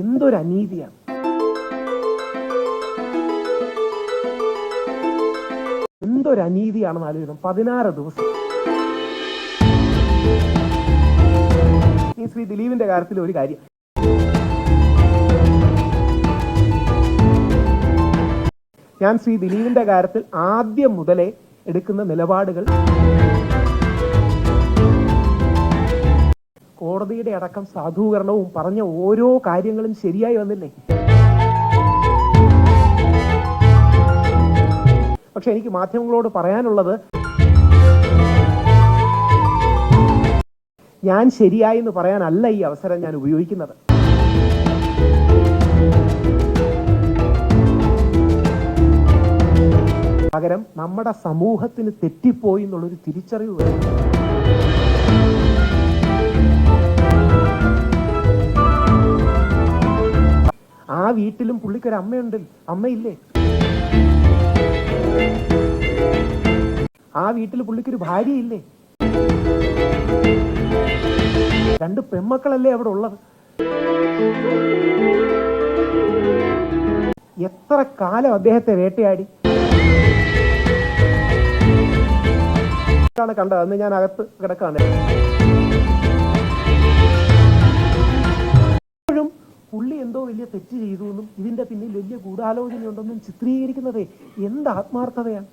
എന്തൊരു അനീതിയാണ്. എന്തൊരു അനീതിയാണെന്ന് ആലോചിക്കണം. പതിനാറ് ദിവസം. ശ്രീ ദിലീപിന്റെ കാര്യത്തിൽ ഒരു കാര്യം. ഞാൻ ശ്രീ ദിലീപിന്റെ കാര്യത്തിൽ ആദ്യം മുതലേ എടുക്കുന്ന നിലപാടുകൾ കോടതിയുടെ അടക്കം സാധൂകരണവും പറഞ്ഞ ഓരോ കാര്യങ്ങളും ശരിയായി വന്നില്ലേ? പക്ഷെ എനിക്ക് മാധ്യമങ്ങളോട് പറയാനുള്ളത് ഞാൻ ശരിയായി എന്ന് പറയാനല്ല ഈ അവസരം ഞാൻ ഉപയോഗിക്കുന്നത്. പകരം നമ്മുടെ സമൂഹത്തിന് തെറ്റിപ്പോയി എന്നുള്ളൊരു തിരിച്ചറിവ് വേണം. ആ വീട്ടിലും പുള്ളിക്കൊരു അമ്മയുണ്ട്. അമ്മയില്ലേ? ആ വീട്ടിൽ പുള്ളിക്കൊരു ഭാര്യയില്ലേ? രണ്ട് പെമ്മക്കളല്ലേ അവിടെ ഉള്ളത്? എത്ര കാലം അദ്ദേഹത്തെ വേട്ടയാടി? ാണ് കണ്ടത് അന്ന് ഞാൻ അകത്ത് കിടക്കാണ്. പുള്ളി എന്തോ വലിയ തെറ്റ് ചെയ്തു എന്നും ഇതിന്റെ പിന്നിൽ വലിയ ഗൂഢാലോചനയുണ്ടെന്നും ചിത്രീകരിക്കുന്നതേ എന്ത് ആത്മാർത്ഥതയാണ്?